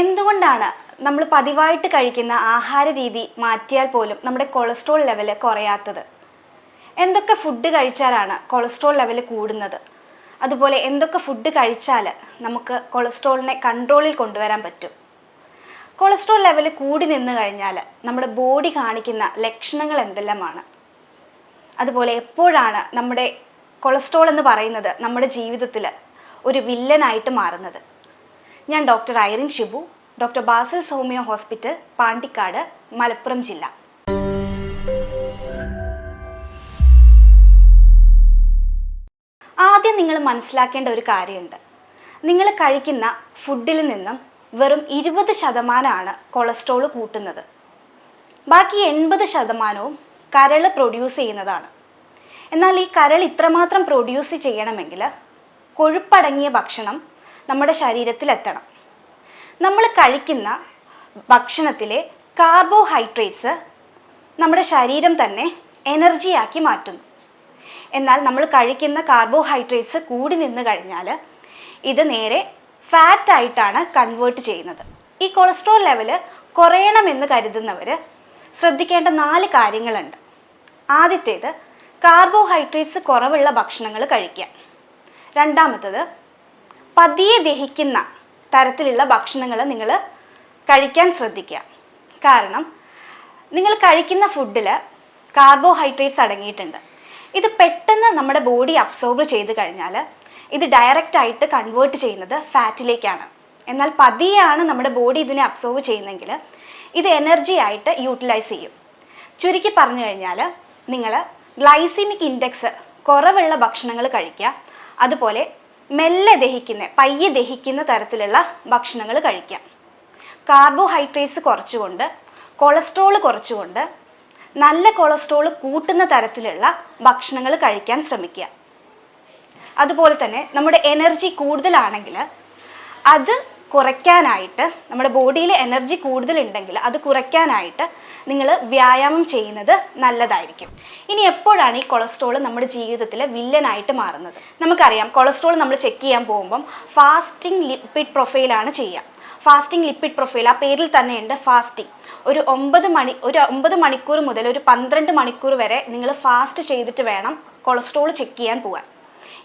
എന്തുകൊണ്ടാണ് നമ്മൾ പതിവായിട്ട് കഴിക്കുന്ന ആഹാര രീതി മാറ്റിയാൽ പോലും നമ്മുടെ കൊളസ്ട്രോൾ ലെവൽ കുറയാത്തത്? എന്തൊക്കെ ഫുഡ് കഴിച്ചാലാണ് കൊളസ്ട്രോൾ ലെവൽ കൂടുന്നത്? അതുപോലെ എന്തൊക്കെ ഫുഡ് കഴിച്ചാൽ നമുക്ക് കൊളസ്ട്രോളിനെ കൺട്രോളിൽ കൊണ്ടുവരാൻ പറ്റും? കൊളസ്ട്രോൾ ലെവൽ കൂടി നിന്ന് കഴിഞ്ഞാൽ നമ്മുടെ ബോഡി കാണിക്കുന്ന ലക്ഷണങ്ങൾ എന്തെല്ലാമാണ്? അതുപോലെ എപ്പോഴാണ് നമ്മുടെ കൊളസ്ട്രോൾ എന്ന് പറയുന്നത് നമ്മുടെ ജീവിതത്തിൽ ഒരു വില്ലനായിട്ട് മാറുന്നത്? ഞാൻ doctor Irene Shibu doctor Basil Soumya hospital Pandikkad Malappuram ജില്ല. ആദ്യം നിങ്ങൾ മനസ്സിലാക്കേണ്ട ഒരു കാര്യമുണ്ട്. നിങ്ങൾ കഴിക്കുന്ന ഫുഡിൽ നിന്നും വെറും ഇരുപത് ശതമാനമാണ് കൊളസ്ട്രോൾ കൂട്ടുന്നത്. ബാക്കി എൺപത് ശതമാനവും കരൾ പ്രൊഡ്യൂസ് ചെയ്യുന്നതാണ്. എന്നാൽ ഈ കരൾ ഇത്രമാത്രം പ്രൊഡ്യൂസ് ചെയ്യണമെങ്കിൽ കൊഴുപ്പടങ്ങിയ ഭക്ഷണം നമ്മുടെ ശരീരത്തിലെത്തണം. നമ്മൾ കഴിക്കുന്ന ഭക്ഷണത്തിലെ കാർബോഹൈഡ്രേറ്റ്സ് നമ്മുടെ ശരീരം തന്നെ എനർജിയാക്കി മാറ്റുന്നു. എന്നാൽ നമ്മൾ കഴിക്കുന്ന കാർബോഹൈഡ്രേറ്റ്സ് കൂടി നിന്ന് കഴിഞ്ഞാൽ ഇത് നേരെ ഫാറ്റ് ആയിട്ടാണ് കൺവേർട്ട് ചെയ്യുന്നത്. ഈ കൊളസ്ട്രോൾ ലെവൽ കുറയണമെന്ന് കരുതുന്നവർ ശ്രദ്ധിക്കേണ്ട നാല് കാര്യങ്ങളുണ്ട്. ആദ്യത്തേത് കാർബോഹൈഡ്രേറ്റ്സ് കുറവുള്ള ഭക്ഷണങ്ങൾ കഴിക്കുക. രണ്ടാമത്തത് പതിയെ ദഹിക്കുന്ന തരത്തിലുള്ള ഭക്ഷണങ്ങൾ നിങ്ങൾ കഴിക്കാൻ ശ്രദ്ധിക്കുക. കാരണം നിങ്ങൾ കഴിക്കുന്ന ഫുഡിൽ കാർബോഹൈഡ്രേറ്റ്സ് അടങ്ങിയിട്ടുണ്ട്. ഇത് പെട്ടെന്ന് നമ്മുടെ ബോഡി അബ്സോർബ് ചെയ്ത് കഴിഞ്ഞാൽ ഇത് ഡയറക്റ്റ് ആയിട്ട് കൺവേർട്ട് ചെയ്യുന്നത് ഫാറ്റിലേക്കാണ് എന്നാൽ പതിയാണ് നമ്മുടെ ബോഡി ഇതിനെ അബ്സോർബ് ചെയ്യുന്നെങ്കിൽ ഇത് എനർജി ആയിട്ട് യൂട്ടിലൈസ് ചെയ്യും. ചുരുക്കി പറഞ്ഞു കഴിഞ്ഞാൽ നിങ്ങൾ ഗ്ലൈസിമിക് ഇൻഡെക്സ് കുറവുള്ള ഭക്ഷണങ്ങൾ കഴിക്കുക. അതുപോലെ മെല്ലെ ദഹിക്കുന്ന പയ്യെ ദഹിക്കുന്ന തരത്തിലുള്ള ഭക്ഷണങ്ങൾ കഴിക്കാം. കാർബോഹൈഡ്രേറ്റ്സ് കുറച്ചുകൊണ്ട് കൊളസ്ട്രോൾ കുറച്ചുകൊണ്ട് നല്ല കൊളസ്ട്രോൾ കൂട്ടുന്ന തരത്തിലുള്ള ഭക്ഷണങ്ങൾ കഴിക്കാൻ ശ്രമിക്കുക. അതുപോലെ തന്നെ നമ്മുടെ എനർജി കൂടുതലാണെങ്കിൽ അത് കുറയ്ക്കാനായിട്ട് നമ്മുടെ ബോഡിയിൽ എനർജി കൂടുതലുണ്ടെങ്കിൽ അത് കുറയ്ക്കാനായിട്ട് നിങ്ങൾ വ്യായാമം ചെയ്യുന്നത് നല്ലതായിരിക്കും. ഇനി എപ്പോഴാണ് ഈ കൊളസ്ട്രോൾ നമ്മുടെ ജീവിതത്തിൽ വില്ലനായിട്ട് മാറുന്നത്? നമുക്കറിയാം കൊളസ്ട്രോൾ നമ്മൾ ചെക്ക് ചെയ്യാൻ പോകുമ്പം ഫാസ്റ്റിംഗ് ലിപ്പിഡ് പ്രൊഫൈലാണ് ചെയ്യുക. ഫാസ്റ്റിംഗ് ലിപ്പിഡ് പ്രൊഫൈൽ ആ പേരിൽ തന്നെയുണ്ട് ഫാസ്റ്റിംഗ് ഒരു ഒമ്പത് മണി ഒരു ഒമ്പത് മണിക്കൂർ മുതൽ ഒരു പന്ത്രണ്ട് മണിക്കൂർ വരെ നിങ്ങൾ ഫാസ്റ്റ് ചെയ്തിട്ട് വേണം കൊളസ്ട്രോൾ ചെക്ക് ചെയ്യാൻ പോകാൻ.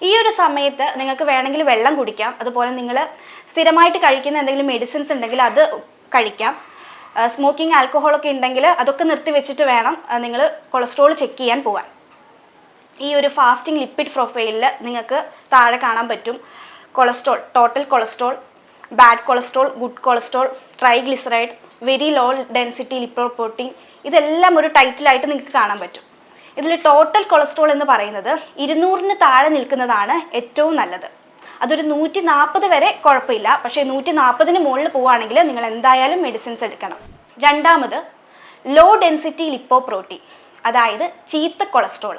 ഈ ഒരു സമയത്ത് നിങ്ങൾക്ക് വേണമെങ്കിൽ വെള്ളം കുടിക്കാം. അതുപോലെ നിങ്ങൾ സ്ഥിരമായിട്ട് കഴിക്കുന്ന എന്തെങ്കിലും മെഡിസിൻസ് ഉണ്ടെങ്കിൽ അത് കഴിക്കാം. സ്മോക്കിംഗ് ആൽക്കഹോളൊക്കെ ഉണ്ടെങ്കിൽ അതൊക്കെ നിർത്തി വെച്ചിട്ട് വേണം നിങ്ങൾ കൊളസ്ട്രോൾ ചെക്ക് ചെയ്യാൻ പോകാൻ ഈ ഒരു ഫാസ്റ്റിംഗ് ലിപ്പിഡ് പ്രൊഫൈലിൽ നിങ്ങൾക്ക് താഴെ കാണാൻ പറ്റും. Cholesterol total cholesterol bad cholesterol good cholesterol triglyceride very low density lipoprotein ഇതെല്ലാം ഒരു ടൈറ്റിലായിട്ട് നിങ്ങൾക്ക് കാണാൻ പറ്റും. ഇതിൽ ടോട്ടൽ കൊളസ്ട്രോൾ എന്ന് പറയുന്നത് ഇരുന്നൂറിന് താഴെ നിൽക്കുന്നതാണ് ഏറ്റവും നല്ലത്. അതൊരു നൂറ്റി നാൽപ്പത് വരെ കുഴപ്പമില്ല. പക്ഷേ നൂറ്റി നാൽപ്പതിന് മുകളിൽ പോവുകയാണെങ്കിൽ നിങ്ങൾ എന്തായാലും മെഡിസിൻസ് എടുക്കണം. രണ്ടാമത് ലോ ഡെൻസിറ്റി ലിപ്പോ പ്രോട്ടീൻ അതായത് ചീത്ത കൊളസ്ട്രോൾ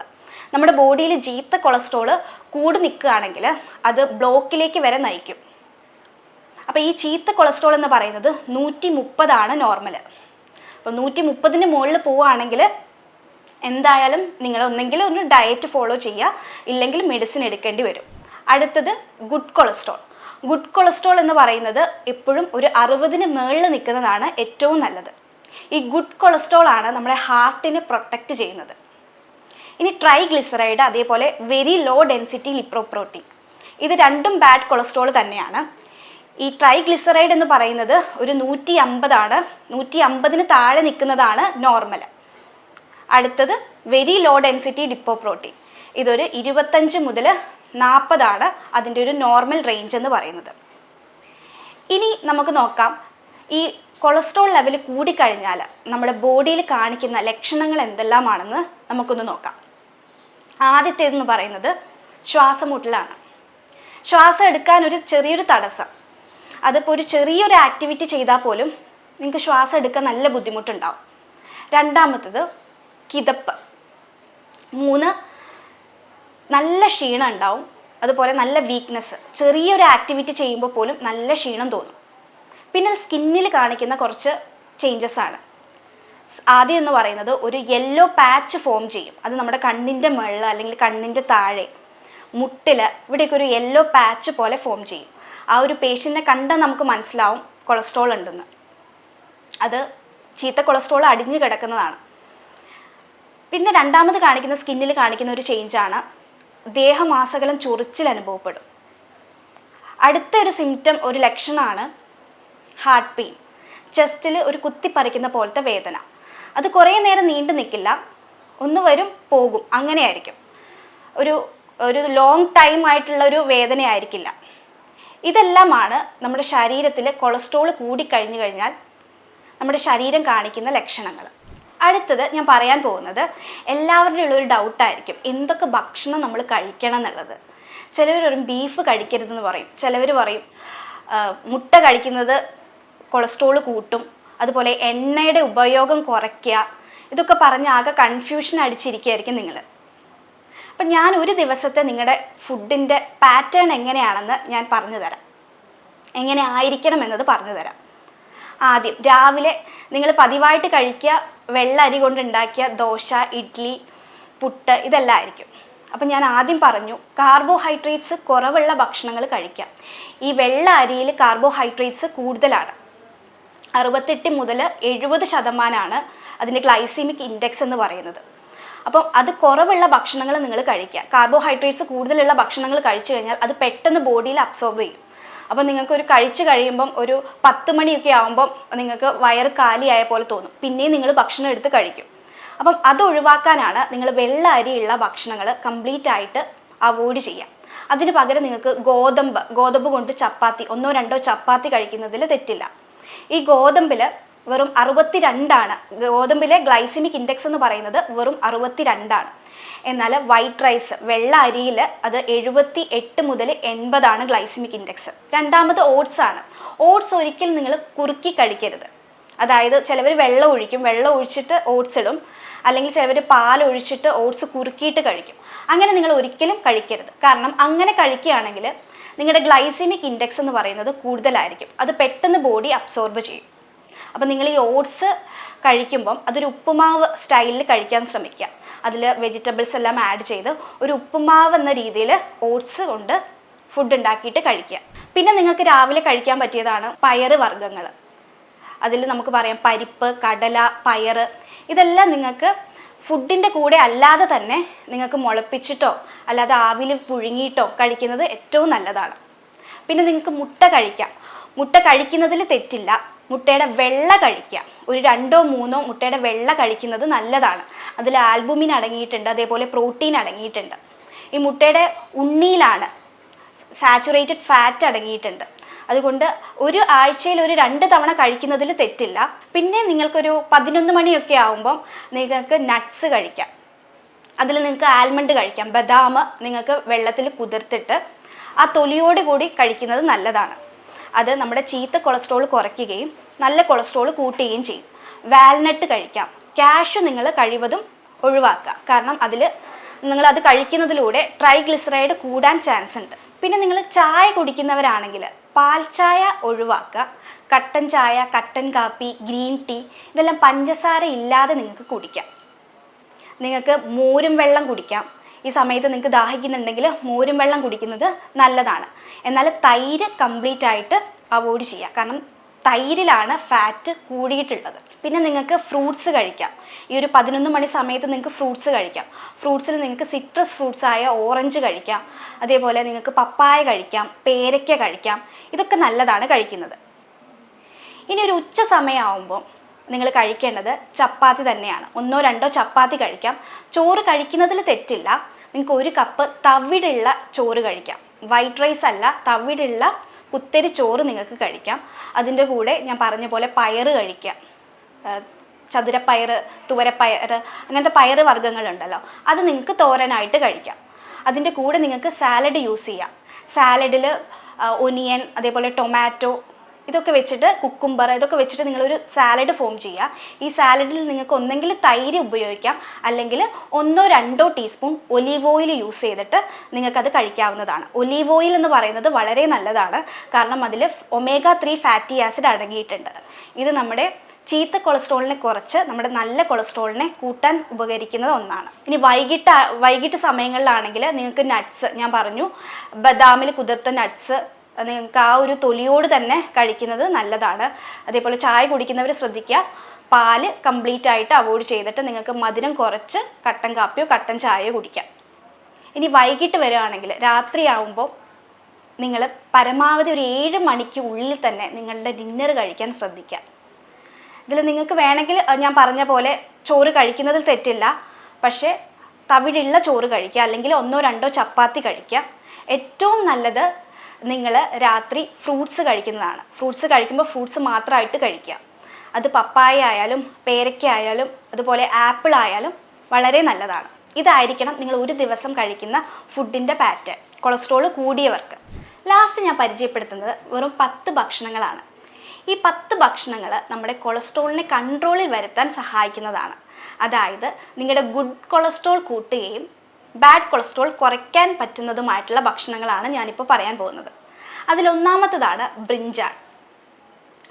നമ്മുടെ ബോഡിയിൽ ചീത്ത കൊളസ്ട്രോൾ കൂടി നിൽക്കുകയാണെങ്കിൽ അത് ബ്ലോക്കിലേക്ക് വരെ നയിക്കും. അപ്പോൾ ഈ ചീത്ത കൊളസ്ട്രോൾ എന്ന് പറയുന്നത് നൂറ്റി മുപ്പതാണ് നോർമൽ അപ്പോൾ നൂറ്റി മുപ്പതിന് മുകളിൽ പോവുകയാണെങ്കിൽ എന്തായാലും നിങ്ങൾ ഒന്നെങ്കിൽ ഒന്ന് ഡയറ്റ് ഫോളോ ചെയ്യുക. ഇല്ലെങ്കിൽ മെഡിസിൻ എടുക്കേണ്ടി വരും. അടുത്തത് ഗുഡ് കൊളസ്ട്രോൾ ഗുഡ് കൊളസ്ട്രോൾ എന്ന് പറയുന്നത് എപ്പോഴും ഒരു അറുപതിന് മുകളിൽ നിൽക്കുന്നതാണ് ഏറ്റവും നല്ലത്. ഈ ഗുഡ് കൊളസ്ട്രോൾ ആണ് നമ്മുടെ ഹാർട്ടിനെ പ്രൊട്ടക്റ്റ് ചെയ്യുന്നത്. ഇനി ട്രൈഗ്ലിസറൈഡ് അതേപോലെ വെരി ലോ ഡെൻസിറ്റി ലിപ്രോപ്രോട്ടീൻ ഇത് രണ്ടും ബാഡ് കൊളസ്ട്രോൾ തന്നെയാണ്. ഈ ട്രൈഗ്ലിസറൈഡ് എന്ന് പറയുന്നത് ഒരു നൂറ്റി അമ്പതാണ് നൂറ്റി അമ്പതിന് താഴെ നിൽക്കുന്നതാണ് നോർമൽ അടുത്തത് very low density lipoprotein ഇതൊരു ഇരുപത്തഞ്ച് മുതൽ നാൽപ്പതാണ് അതിന്റെ ഒരു നോർമൽ റേഞ്ച് എന്ന് പറയുന്നത്. ഇനി നമുക്ക് നോക്കാം. ഈ കൊളസ്ട്രോൾ ലെവൽ കൂടിക്കഴിഞ്ഞാൽ നമ്മുടെ ബോഡിയിൽ കാണിക്കുന്ന ലക്ഷണങ്ങൾ എന്തെല്ലാമാണെന്ന് നമുക്കൊന്ന് നോക്കാം. ആദ്യത്തേതെന്ന് പറയുന്നത് ശ്വാസമുട്ടലാണ്. ശ്വാസം എടുക്കാൻ ഒരു ചെറിയൊരു തടസ്സം. അതിപ്പോൾ ഒരു ചെറിയൊരു ആക്ടിവിറ്റി ചെയ്താൽ പോലും നിങ്ങൾക്ക് ശ്വാസം എടുക്കാൻ നല്ല ബുദ്ധിമുട്ടുണ്ടാവും. രണ്ടാമത്തത് കിതപ്പ്. മൂന്ന് നല്ല ക്ഷീണം ഉണ്ടാവും. അതുപോലെ നല്ല വീക്ക്നെസ് ചെറിയൊരു ആക്ടിവിറ്റി ചെയ്യുമ്പോൾ പോലും നല്ല ക്ഷീണം തോന്നും. പിന്നെ സ്കിന്നിൽ കാണിക്കുന്ന കുറച്ച് ചേഞ്ചസ് ആണ്. ആദ്യം എന്ന് പറയുന്നത് ഒരു യെല്ലോ പാച്ച് ഫോം ചെയ്യും. അത് നമ്മുടെ കണ്ണിന്റെ മുകളിൽ അല്ലെങ്കിൽ കണ്ണിന്റെ താഴെ മുട്ടിൽ ഇവിടെയൊക്കെ ഒരു യെല്ലോ പാച്ച് പോലെ ഫോം ചെയ്യും. ആ ഒരു പേഷ്യന്റിനെ കണ്ടാൽ നമുക്ക് മനസ്സിലാവും കൊളസ്ട്രോൾ ഉണ്ടെന്ന്. അത് ചീത്ത കൊളസ്ട്രോൾ അടിഞ്ഞു കിടക്കുന്നതാണ്. പിന്നെ രണ്ടാമത് കാണിക്കുന്ന സ്കിന്നിൽ കാണിക്കുന്ന ഒരു ചേഞ്ചാണ് ദേഹമാസകലം ചൊറിച്ചിൽ അനുഭവപ്പെടും. അടുത്ത ഒരു സിംറ്റം ഒരു ലക്ഷണമാണ് ഹാർട്ട് പെയിൻ ചെസ്റ്റിൽ ഒരു കുത്തിപ്പറിക്കുന്ന പോലത്തെ വേദന. അത് കുറേ നേരം നീണ്ടു നിൽക്കില്ല. ഒന്ന് വരും പോകും. അങ്ങനെയായിരിക്കും. ഒരു ഒരു ലോങ് ടൈം ആയിട്ടുള്ള ഒരു വേദനയായിരിക്കില്ല. ഇതെല്ലാമാണ് നമ്മുടെ ശരീരത്തിൽ കൊളസ്ട്രോൾ കൂടിക്കഴിഞ്ഞു കഴിഞ്ഞാൽ നമ്മുടെ ശരീരം കാണിക്കുന്ന ലക്ഷണങ്ങൾ. അടുത്തത് ഞാൻ പറയാൻ പോകുന്നത് എല്ലാവരുടെയും ഉള്ളൊരു ഡൗട്ടായിരിക്കും എന്തൊക്കെ ഭക്ഷണം നമ്മൾ കഴിക്കണം എന്നുള്ളത് ചിലവർ പറയും ബീഫ് കഴിക്കരുതെന്ന് പറയും. ചിലവർ പറയും മുട്ട കഴിക്കുന്നത് കൊളസ്ട്രോൾ കൂട്ടും. അതുപോലെ എണ്ണയുടെ ഉപയോഗം കുറയ്ക്കുക. ഇതൊക്കെ പറഞ്ഞ് ആകെ കൺഫ്യൂഷൻ അടിച്ചിരിക്കുകയായിരിക്കും നിങ്ങൾ അപ്പം ഞാൻ ഒരു ദിവസത്തെ നിങ്ങളുടെ ഫുഡിന്റെ പാറ്റേൺ എങ്ങനെയാണെന്ന് ഞാൻ പറഞ്ഞു തരാം. എങ്ങനെ ആയിരിക്കണം എന്നത് പറഞ്ഞു തരാം. ആദ്യം രാവിലെ നിങ്ങൾ പതിവായിട്ട് കഴിക്കുക. വെള്ള അരി കൊണ്ടുണ്ടാക്കിയ ദോശ ഇഡ്ഡലി പുട്ട് ഇതെല്ലാം ആയിരിക്കും അപ്പം ഞാൻ ആദ്യം പറഞ്ഞു കാർബോഹൈഡ്രേറ്റ്സ് കുറവുള്ള ഭക്ഷണങ്ങൾ കഴിക്കാം. ഈ വെള്ള അരിയിൽ കാർബോഹൈഡ്രേറ്റ്സ് കൂടുതലാണ്. അറുപത്തെട്ട് മുതൽ എഴുപത് ശതമാനമാണ് അതിന്റെ ഗ്ലൈസീമിക് ഇൻഡെക്സ് എന്ന് പറയുന്നത്. അപ്പം അത് കുറവുള്ള ഭക്ഷണങ്ങൾ നിങ്ങൾ കഴിക്കുക. കാർബോഹൈഡ്രേറ്റ്സ് കൂടുതലുള്ള ഭക്ഷണങ്ങൾ കഴിച്ചു കഴിഞ്ഞാൽ അത് പെട്ടെന്ന് ബോഡിയിൽ അബ്സോർബ് ചെയ്യും. അപ്പം നിങ്ങൾക്ക് ഒരു കഴിച്ചു കഴിയുമ്പം ഒരു പത്ത് മണിയൊക്കെ ആകുമ്പം നിങ്ങൾക്ക് വയറ് കാലിയായ പോലെ തോന്നും. പിന്നെയും നിങ്ങൾ ഭക്ഷണം എടുത്ത് കഴിക്കും. അപ്പം അത് ഒഴിവാക്കാനാണ് നിങ്ങൾ വെള്ള അരിയുള്ള ഭക്ഷണങ്ങൾ കംപ്ലീറ്റ് ആയിട്ട് അവോയ്ഡ് ചെയ്യാം അതിന് പകരം നിങ്ങൾക്ക് ഗോതമ്പ് ഗോതമ്പ് കൊണ്ട് ചപ്പാത്തി ഒന്നോ രണ്ടോ ചപ്പാത്തി കഴിക്കുന്നതിൽ തെറ്റില്ല. ഈ ഗോതമ്പിൽ വെറും അറുപത്തി രണ്ടാണ് ഗോതമ്പിലെ ഗ്ലൈസിമിക് ഇൻഡെക്സ് എന്ന് പറയുന്നത് വെറും അറുപത്തി രണ്ടാണ് എന്നാൽ വൈറ്റ് റൈസ് വെള്ള അരിയിൽ അത് എഴുപത്തി എട്ട് മുതൽ എൺപതാണ് ഗ്ലൈസിമിക് ഇൻഡെക്സ്. രണ്ടാമത് ഓട്സ് ആണ്. ഓട്സ് ഒരിക്കലും നിങ്ങൾ കുറുക്കി കഴിക്കരുത്. അതായത് ചിലവർ വെള്ളം ഒഴിക്കും. വെള്ളം ഒഴിച്ചിട്ട് ഓട്സ് ഇടും. അല്ലെങ്കിൽ ചിലവർ പാൽ ഒഴിച്ചിട്ട് ഓട്സ് കുറുക്കിയിട്ട് കഴിക്കും. അങ്ങനെ നിങ്ങൾ ഒരിക്കലും കഴിക്കരുത്. കാരണം അങ്ങനെ കഴിക്കുകയാണെങ്കിൽ നിങ്ങളുടെ ഗ്ലൈസിമിക് ഇൻഡെക്സ് എന്ന് പറയുന്നത് കൂടുതലായിരിക്കും. അത് പെട്ടെന്ന് ബോഡി അബ്സോർബ് ചെയ്യും. അപ്പം നിങ്ങൾ ഈ ഓട്സ് കഴിക്കുമ്പം അതൊരു ഉപ്പുമാവ് സ്റ്റൈലിൽ കഴിക്കാൻ ശ്രമിക്കുക. അതിൽ വെജിറ്റബിൾസ് എല്ലാം ആഡ് ചെയ്ത് ഒരു ഉപ്പുമാവ് എന്ന രീതിയിൽ ഓട്സ് കൊണ്ട് ഫുഡ് ഉണ്ടാക്കിയിട്ട് കഴിക്കുക. പിന്നെ നിങ്ങൾക്ക് രാവിലെ കഴിക്കാൻ പറ്റിയതാണ് പയറ് വർഗങ്ങൾ അതിൽ നമുക്ക് പറയാം പരിപ്പ് കടല പയർ ഇതെല്ലാം നിങ്ങൾക്ക് ഫുഡിന്റെ കൂടെ അല്ലാതെ തന്നെ നിങ്ങൾക്ക് മുളപ്പിച്ചിട്ടോ അല്ലാതെ ആവിൽ പുഴുങ്ങിയിട്ടോ കഴിക്കുന്നത് ഏറ്റവും നല്ലതാണ്. പിന്നെ നിങ്ങൾക്ക് മുട്ട കഴിക്കാം. മുട്ട കഴിക്കുന്നതിൽ തെറ്റില്ല. മുട്ടയുടെ വെള്ള കഴിക്കുക ഒരു രണ്ടോ മൂന്നോ മുട്ടയുടെ വെള്ള കഴിക്കുന്നത് നല്ലതാണ്. അതിൽ ആൽബുമിൻ അടങ്ങിയിട്ടുണ്ട് അതേപോലെ പ്രോട്ടീൻ അടങ്ങിയിട്ടുണ്ട്. ഈ മുട്ടയുടെ ഉണ്ണിയിലാണ് സാച്ചുറേറ്റഡ് ഫാറ്റ് അടങ്ങിയിട്ടുണ്ട്. അതുകൊണ്ട് ഒരു ആഴ്ചയിൽ ഒരു രണ്ട് തവണ കഴിക്കുന്നതിൽ തെറ്റില്ല. പിന്നെ നിങ്ങൾക്കൊരു പതിനൊന്ന് മണിയൊക്കെ ആകുമ്പം നിങ്ങൾക്ക് നട്ട്സ് കഴിക്കാം. അതിൽ നിങ്ങൾക്ക് ആൽമണ്ട് കഴിക്കാം. ബദാം നിങ്ങൾക്ക് വെള്ളത്തിൽ കുതിർത്തിട്ട് ആ തൊലിയോട് കൂടി കഴിക്കുന്നത് നല്ലതാണ്. അത് നമ്മുടെ ചീത്ത കൊളസ്ട്രോൾ കുറയ്ക്കുകയും നല്ല കൊളസ്ട്രോൾ കൂട്ടുകയും ചെയ്യും. വാൽനട്ട് കഴിക്കാം. ക്യാഷ് നിങ്ങൾ കഴിവതും ഒഴിവാക്കുക. കാരണം അതിൽ നിങ്ങൾ അത് കഴിക്കുന്നതിലൂടെ ട്രൈഗ്ലിസറൈഡ് കൂടാൻ ചാൻസ് ഉണ്ട്. പിന്നെ നിങ്ങൾ ചായ കുടിക്കുന്നവരാണെങ്കിൽ പാൽ ചായ ഒഴിവാക്കുക. കട്ടൻ ചായ കട്ടൻ കാപ്പി ഗ്രീൻ ടീ ഇതെല്ലാം പഞ്ചസാര ഇല്ലാതെ നിങ്ങൾക്ക് കുടിക്കാം. നിങ്ങൾക്ക് മോരും വെള്ളം കുടിക്കാം. ഈ സമയത്ത് നിങ്ങൾക്ക് ദാഹിക്കുന്നുണ്ടെങ്കിൽ മോരും വെള്ളം കുടിക്കുന്നത് നല്ലതാണ്. എന്നാൽ തൈര് കംപ്ലീറ്റ് ആയിട്ട് അവോയ്ഡ് ചെയ്യുക. കാരണം തൈരിലാണ് ഫാറ്റ് കൂടിയിട്ടുള്ളത്. പിന്നെ നിങ്ങൾക്ക് ഫ്രൂട്ട്സ് കഴിക്കാം. ഈ ഒരു പതിനൊന്ന് മണി സമയത്ത് നിങ്ങൾക്ക് ഫ്രൂട്ട്സ് കഴിക്കാം. ഫ്രൂട്ട്സിൽ നിങ്ങൾക്ക് സിട്രസ് ഫ്രൂട്ട്സ് ആയ ഓറഞ്ച് കഴിക്കാം. അതേപോലെ നിങ്ങൾക്ക് പപ്പായ കഴിക്കാം പേരയ്ക്ക കഴിക്കാം. ഇതൊക്കെ നല്ലതാണ് കഴിക്കുന്നത്. ഇനി ഒരു ഉച്ച സമയമാകുമ്പോൾ നിങ്ങൾ കഴിക്കേണ്ടത് ചപ്പാത്തി തന്നെയാണ്. ഒന്നോ രണ്ടോ ചപ്പാത്തി കഴിക്കാം. ചോറ് കഴിക്കുന്നതിൽ തെറ്റില്ല. നിങ്ങൾക്ക് ഒരു കപ്പ് തവിടുള്ള ചോറ് കഴിക്കാം. വൈറ്റ് റൈസ് അല്ല തവിടുള്ള കുത്തരി ചോറ് നിങ്ങൾക്ക് കഴിക്കാം. അതിന്റെ കൂടെ ഞാൻ പറഞ്ഞ പോലെ പയറ് കഴിക്കാം. ചതുരപ്പയർ തുവരപ്പയർ അങ്ങനത്തെ പയർ വർഗങ്ങളുണ്ടല്ലോ. അത് നിങ്ങൾക്ക് തോരനായിട്ട് കഴിക്കാം. അതിന്റെ കൂടെ നിങ്ങൾക്ക് സാലഡ് യൂസ് ചെയ്യാം. സാലഡിൽ ഒനിയൻ അതേപോലെ ടൊമാറ്റോ ഇതൊക്കെ വെച്ചിട്ട് കുക്കുംബർ ഇതൊക്കെ വെച്ചിട്ട് നിങ്ങളൊരു സാലഡ് ഫോം ചെയ്യുക. ഈ സാലഡിൽ നിങ്ങൾക്ക് ഒന്നെങ്കിൽ തൈര് ഉപയോഗിക്കാം. അല്ലെങ്കിൽ ഒന്നോ രണ്ടോ ടീസ്പൂൺ ഒലീവ് ഓയിൽ യൂസ് ചെയ്തിട്ട് നിങ്ങൾക്കത് കഴിക്കാവുന്നതാണ്. ഒലീവ് ഓയിൽ എന്ന് പറയുന്നത് വളരെ നല്ലതാണ്. കാരണം അതിൽ ഒമേഗ ത്രീ ഫാറ്റി ആസിഡ് അടങ്ങിയിട്ടുണ്ട്. ഇത് നമ്മുടെ ചീത്ത കൊളസ്ട്രോളിനെ കുറച്ച് നമ്മുടെ നല്ല കൊളസ്ട്രോളിനെ കൂട്ടാൻ ഉപകരിക്കുന്നത് ഒന്നാണ്. ഇനി വൈകിട്ട് വൈകിട്ട് സമയങ്ങളിലാണെങ്കിൽ നിങ്ങൾക്ക് നട്ട്സ് ഞാൻ പറഞ്ഞു ബദാമിൽ കുതിർത്ത നട്ട്സ് നിങ്ങൾക്ക് ആ ഒരു തൊലിയോട് തന്നെ കഴിക്കുന്നത് നല്ലതാണ്. അതേപോലെ ചായ കുടിക്കുന്നവർ ശ്രദ്ധിക്കുക. പാൽ കംപ്ലീറ്റ് ആയിട്ട് അവോയ്ഡ് ചെയ്തിട്ട് നിങ്ങൾക്ക് മധുരം കുറച്ച് കട്ടൻ കാപ്പിയോ കട്ടൻ ചായയോ കുടിക്കാം. ഇനി വൈകിട്ട് വരികയാണെങ്കിൽ രാത്രിയാവുമ്പോൾ നിങ്ങൾ പരമാവധി ഒരു ഏഴ് മണിക്ക് ഉള്ളിൽ തന്നെ നിങ്ങളുടെ ഡിന്നർ കഴിക്കാൻ ശ്രദ്ധിക്കുക. ഇതിൽ നിങ്ങൾക്ക് വേണമെങ്കിൽ ഞാൻ പറഞ്ഞ പോലെ ചോറ് കഴിക്കുന്നതിൽ തെറ്റില്ല. പക്ഷേ തവിടുള്ള ചോറ് കഴിക്കുക. അല്ലെങ്കിൽ ഒന്നോ രണ്ടോ ചപ്പാത്തി കഴിക്കുക. ഏറ്റവും നല്ലത് നിങ്ങൾ രാത്രി ഫ്രൂട്ട്സ് കഴിക്കുന്നതാണ്. ഫ്രൂട്ട്സ് കഴിക്കുമ്പോൾ ഫ്രൂട്ട്സ് മാത്രമായിട്ട് കഴിക്കുക. അത് പപ്പായ ആയാലും പേരയ്ക്ക ആയാലും അതുപോലെ ആപ്പിൾ ആയാലും വളരെ നല്ലതാണ്. ഇതായിരിക്കണം നിങ്ങൾ ഒരു ദിവസം കഴിക്കുന്ന ഫുഡിന്റെ പാറ്റേൺ കൊളസ്ട്രോൾ കൂടിയവർക്ക്. ലാസ്റ്റ് ഞാൻ പരിചയപ്പെടുത്തുന്നത് വെറും പത്ത് ഭക്ഷണങ്ങളാണ്. ഈ പത്ത് ഭക്ഷണങ്ങൾ നമ്മുടെ കൊളസ്ട്രോളിനെ കൺട്രോളിൽ വരുത്താൻ സഹായിക്കുന്നതാണ്. അതായത് നിങ്ങളുടെ ഗുഡ് കൊളസ്ട്രോൾ കൂട്ടുകയും ബാഡ് കൊളസ്ട്രോൾ കുറയ്ക്കാൻ പറ്റുന്നതുമായിട്ടുള്ള ഭക്ഷണങ്ങളാണ് ഞാനിപ്പോൾ പറയാൻ പോകുന്നത്. അതിലൊന്നാമത്തതാണ് ബ്രിഞ്ചാൾ.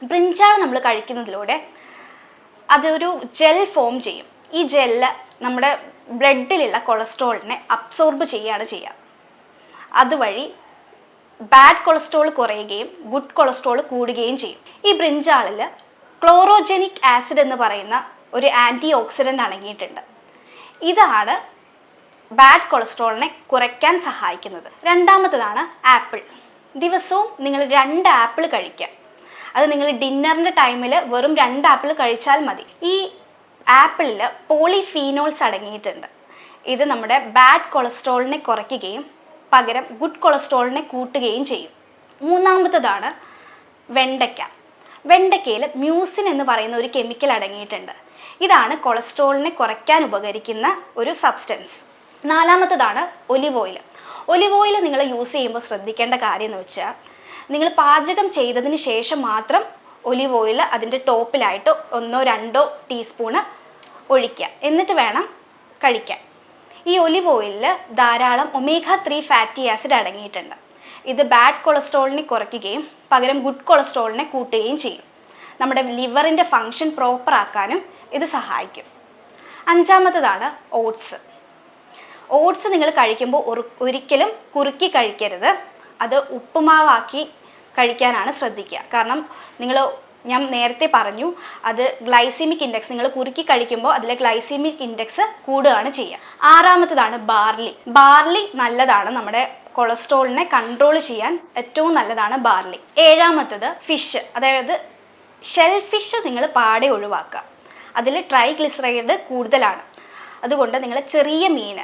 ബ്രിഞ്ചാൾ നമ്മൾ കഴിക്കുന്നതിലൂടെ അതൊരു ജെൽ ഫോം ചെയ്യും. ഈ ജെല്ല് നമ്മുടെ ബ്ലഡിലുള്ള കൊളസ്ട്രോളിനെ അബ്സോർബ് ചെയ്യുകയാണ് ചെയ്യുക. അതുവഴി ബാഡ് കൊളസ്ട്രോൾ കുറയുകയും ഗുഡ് കൊളസ്ട്രോൾ കൂടുകയും ചെയ്യും. ഈ ബ്രിഞ്ചാളിൽ ക്ലോറോജനിക് ആസിഡ് എന്ന് പറയുന്ന ഒരു ആന്റി ഓക്സിഡന്റ് അടങ്ങിയിട്ടുണ്ട്. ഇതാണ് ബാഡ് കൊളസ്ട്രോളിനെ കുറയ്ക്കാൻ സഹായിക്കുന്നത്. രണ്ടാമത്തതാണ് ആപ്പിൾ. ദിവസവും നിങ്ങൾ രണ്ട് ആപ്പിൾ കഴിക്കുക. അത് നിങ്ങൾ ഡിന്നറിന്റെ ടൈമിൽ വെറും രണ്ട് ആപ്പിൾ കഴിച്ചാൽ മതി. ഈ ആപ്പിളിൽ പോളിഫീനോൾസ് അടങ്ങിയിട്ടുണ്ട്. ഇത് നമ്മുടെ ബാഡ് കൊളസ്ട്രോളിനെ കുറയ്ക്കുകയും പകരം ഗുഡ് കൊളസ്ട്രോളിനെ കൂട്ടുകയും ചെയ്യും. മൂന്നാമത്തതാണ് വെണ്ടയ്ക്ക. വെണ്ടയ്ക്കയിൽ മ്യൂസിൻ എന്ന് പറയുന്ന ഒരു കെമിക്കൽ അടങ്ങിയിട്ടുണ്ട്. ഇതാണ് കൊളസ്ട്രോളിനെ കുറയ്ക്കാൻ ഉപകരിക്കുന്ന ഒരു സബ്സ്റ്റൻസ്. നാലാമത്തതാണ് ഒലിവ് ഓയിൽ. ഒലിവ് ഓയിൽ നിങ്ങൾ യൂസ് ചെയ്യുമ്പോൾ ശ്രദ്ധിക്കേണ്ട കാര്യം എന്ന് വെച്ചാൽ നിങ്ങൾ പാചകം ചെയ്തതിന് ശേഷം മാത്രം ഒലിവ് ഓയിൽ അതിന്റെ ടോപ്പിലായിട്ട് ഒന്നോ രണ്ടോ ടീസ്പൂണ് ഒഴിക്കുക. എന്നിട്ട് വേണം കഴിക്കാൻ. ഈ ഒലിവ് ഓയിലിൽ ധാരാളം ഒമേഗ ത്രീ ഫാറ്റി ആസിഡ് അടങ്ങിയിട്ടുണ്ട്. ഇത് ബാഡ് കൊളസ്ട്രോളിനെ കുറയ്ക്കുകയും പകരം ഗുഡ് കൊളസ്ട്രോളിനെ കൂട്ടുകയും ചെയ്യും. നമ്മുടെ ലിവറിന്റെ ഫങ്ഷൻ പ്രോപ്പറാക്കാനും ഇത് സഹായിക്കും. അഞ്ചാമത്തതാണ് ഓട്സ്. ഓട്സ് നിങ്ങൾ കഴിക്കുമ്പോൾ ഒരു- ഒരിക്കലും കുറുക്കി കഴിക്കരുത്. അത് ഉപ്പുമാവാക്കി കഴിക്കാനാണ് ശ്രദ്ധിക്കുക. കാരണം നിങ്ങൾ ഞാൻ നേരത്തെ പറഞ്ഞു അത് ഗ്ലൈസിമിക് ഇൻഡെക്സ് നിങ്ങൾ കുറുക്കി കഴിക്കുമ്പോൾ അതിലെ ഗ്ലൈസിമിക് ഇൻഡെക്സ് കൂടുകയാണ് ചെയ്യുക. ആറാമത്തതാണ് ബാർലി. ബാർലി നല്ലതാണ് നമ്മുടെ കൊളസ്ട്രോളിനെ കൺട്രോൾ ചെയ്യാൻ ഏറ്റവും നല്ലതാണ് ബാർലി. ഏഴാമത്തത് ഫിഷ്. അതായത് ഷെൽ ഫിഷ് നിങ്ങൾ പാടെ ഒഴിവാക്കുക. അതിൽ ട്രൈഗ്ലിസറൈഡ് കൂടുതലാണ്. അതുകൊണ്ട് നിങ്ങൾ ചെറിയ മീൻ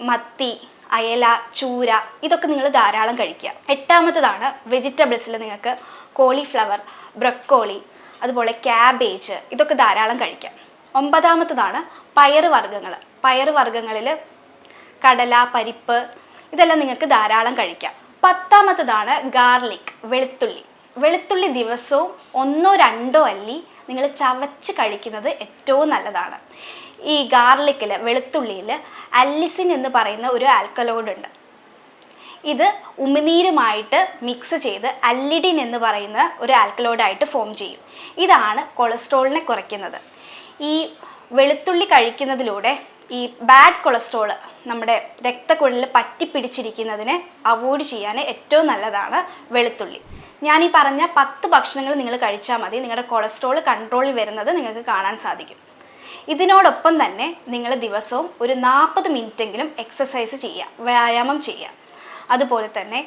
മത്തി അയല ചൂര ഇതൊക്കെ നിങ്ങൾ ധാരാളം കഴിക്കുക. എട്ടാമത്തതാണ് വെജിറ്റബിൾസിൽ നിങ്ങൾക്ക് കോളിഫ്ലവർ ബ്രക്കോളി അതുപോലെ ക്യാബേജ് ഇതൊക്കെ ധാരാളം കഴിക്കാം ഒമ്പതാമത്തതാണ് പയറ് വർഗങ്ങൾ പയറ് വർഗങ്ങളിൽ കടല പരിപ്പ് ഇതെല്ലാം നിങ്ങൾക്ക് ധാരാളം കഴിക്കാം പത്താമത്തതാണ് ഗാർലിക് വെളുത്തുള്ളി. വെളുത്തുള്ളി ദിവസവും ഒന്നോ രണ്ടോ അല്ലി നിങ്ങൾ ചവച്ച് കഴിക്കുന്നത് ഏറ്റവും നല്ലതാണ്. ഈ ഗാർലിക്കിൽ വെളുത്തുള്ളിയിൽ അല്ലിസിൻ എന്ന് പറയുന്ന ഒരു ആൽക്കലോയിഡ് ഉണ്ട്. ഇത് ഉമിനീരുമായിട്ട് മിക്സ് ചെയ്ത് അല്ലിഡിൻ എന്ന് പറയുന്ന ഒരു ആൽക്കലോയിഡായിട്ട് ഫോം ചെയ്യും. ഇതാണ് കൊളസ്ട്രോളിനെ കുറയ്ക്കുന്നത്. ഈ വെളുത്തുള്ളി കഴിക്കുന്നതിലൂടെ ഈ ബാഡ് കൊളസ്ട്രോൾ നമ്മുടെ രക്തക്കുഴലിൽ പറ്റിപ്പിടിച്ചിരിക്കുന്നതിനെ അവോയ്ഡ് ചെയ്യാൻ ഏറ്റവും നല്ലതാണ് വെളുത്തുള്ളി. ഞാൻ ഈ പറഞ്ഞ പത്ത് ഭക്ഷണങ്ങൾ നിങ്ങൾ കഴിച്ചാൽ മതി. നിങ്ങളുടെ കൊളസ്ട്രോൾ കൺട്രോളിൽ വരുന്നത് നിങ്ങൾക്ക് കാണാൻ സാധിക്കും. ഇതിനോടൊപ്പം തന്നെ നിങ്ങൾ ദിവസവും ഒരു നാൽപ്പത് മിനിറ്റെങ്കിലും എക്സസൈസ് ചെയ്യുക വ്യായാമം ചെയ്യുക. അതുപോലെ തന്നെ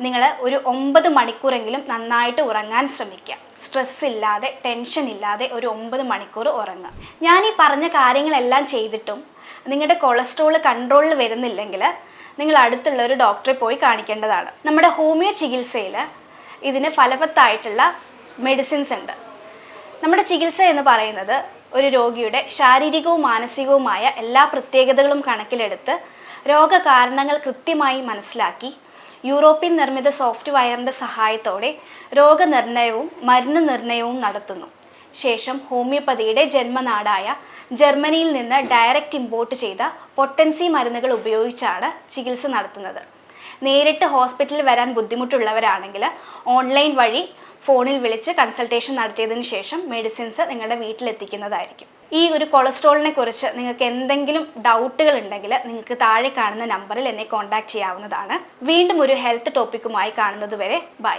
നിങ്ങൾ ഒരു ഒമ്പത് മണിക്കൂറെങ്കിലും നന്നായിട്ട് ഉറങ്ങാൻ ശ്രമിക്കുക. സ്ട്രെസ് ഇല്ലാതെ ടെൻഷൻ ഇല്ലാതെ ഒരു ഒമ്പത് മണിക്കൂർ ഉറങ്ങുക. ഞാൻ ഈ പറഞ്ഞ കാര്യങ്ങളെല്ലാം ചെയ്തിട്ടും നിങ്ങളുടെ കൊളസ്ട്രോൾ കൺട്രോളിൽ വരുന്നില്ലെങ്കിൽ നിങ്ങൾ അടുത്തുള്ള ഒരു ഡോക്ടറെ പോയി കാണിക്കേണ്ടതാണ്. നമ്മുടെ ഹോമിയോ ചികിത്സയിൽ ഇതിന് ഫലവത്തായിട്ടുള്ള മെഡിസിൻസ് ഉണ്ട്. നമ്മുടെ ചികിത്സ എന്ന് പറയുന്നത് ഒരു രോഗിയുടെ ശാരീരികവും മാനസികവുമായ എല്ലാ പ്രത്യേകതകളും കണക്കിലെടുത്ത് രോഗകാരണങ്ങൾ കൃത്യമായി മനസ്സിലാക്കി യൂറോപ്യൻ നിർമ്മിത സോഫ്റ്റ്വെയറിന്റെ സഹായത്തോടെ രോഗനിർണയവും മരുന്ന് നിർണയവും നടത്തുന്നു. ശേഷം ഹോമിയോപ്പതിയുടെ ജന്മനാടായ ജർമ്മനിയിൽ നിന്ന് ഡയറക്റ്റ് ഇമ്പോർട്ട് ചെയ്ത പൊട്ടൻസി മരുന്നുകൾ ഉപയോഗിച്ചാണ് ചികിത്സ നടത്തുന്നത്. നേരിട്ട് ഹോസ്പിറ്റലിൽ വരാൻ ബുദ്ധിമുട്ടുള്ളവരാണെങ്കിൽ ഓൺലൈൻ വഴി ഫോണിൽ വിളിച്ച് കൺസൾട്ടേഷൻ നടത്തിയതിന് ശേഷം മെഡിസിൻസ് നിങ്ങളുടെ വീട്ടിലെത്തിക്കുന്നതായിരിക്കും. ഈ ഒരു കൊളസ്ട്രോളിനെ കുറിച്ച് നിങ്ങൾക്ക് എന്തെങ്കിലും ഡൗട്ടുകൾ ഉണ്ടെങ്കിൽ നിങ്ങൾക്ക് താഴെ കാണുന്ന നമ്പറിൽ എന്നെ കോൺടാക്ട് ചെയ്യാവുന്നതാണ്. വീണ്ടും ഒരു ഹെൽത്ത് ടോപ്പിക്കുമായി കാണുന്നത് വരെ ബൈ